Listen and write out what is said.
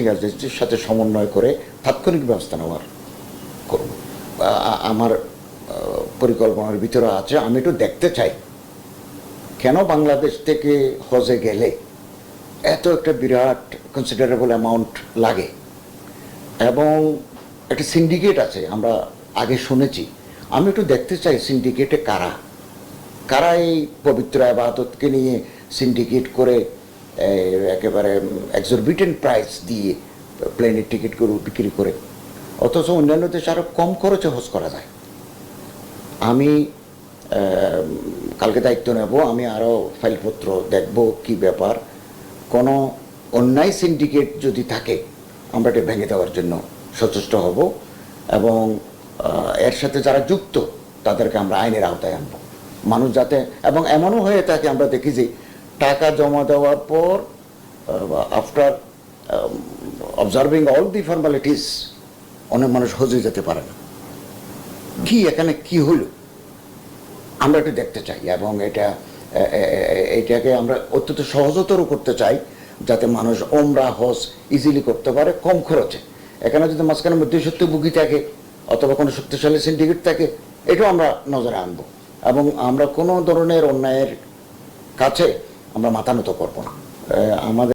এজেন্সির সাথে সমন্বয় করে তাৎক্ষণিক ব্যবস্থা নেওয়ার করব। আমার পরিকল্পনার ভিতরে আছে, আমি একটু দেখতে চাই। কেন বাংলাদেশ থেকে হজে গেলে এত একটা বিরাট কনসিডারেবল অ্যামাউন্ট লাগে? এবং একটা সিন্ডিকেট আছে, আমরা আগে শুনেছি। আমি একটু দেখতে চাই সিন্ডিকেটে কারা? কারা এই পবিত্র আবাদতকে নিয়ে সিন্ডিকেট করে একেবারে এক্সরবিটেন্ট প্রাইস দিয়ে প্লেনের টিকিট করে বিক্রি করে। অথচ অন্যান্য দেশে আরও কম খরচে হজ করা যায়। আমি কালকে দায়িত্ব নেব, আমি আরও ফাইলপত্র দেখব কি ব্যাপার। কোনো অন্যায় সিন্ডিকেট যদি থাকে, আমরা এটা ভেঙে দেওয়ার জন্য সচেষ্ট হব এবং এর সাথে যারা যুক্ত, তাদেরকে আমরা আইনের আওতায় আনব। মানুষ যাতে, এবং এমনও হয়ে থাকে, আমরা দেখি যে টাকা জমা দেওয়ার পর after observing all the formalities অনেক মানুষ হজে যেতে পারে না। কি এখানে কি হলো? আমরা একটু দেখতে চাই এবং এটা এটাকে আমরা অত্যন্ত সহজতর করতে চাই যাতে মানুষ ওমরা, হজ ইজিলি করতে পারে কম খরচে। এখানে যদি মাঝখানে মধ্যসত্ত্ব বুকি থাকে অথবা কোনো শক্তিশালী সিন্ডিকেট থাকে, এটাও আমরা নজরে আনব। এবং আমরা কোনো ধরনের অন্যায়ের কাছে আমরা মাথা নত করব না। আমাদের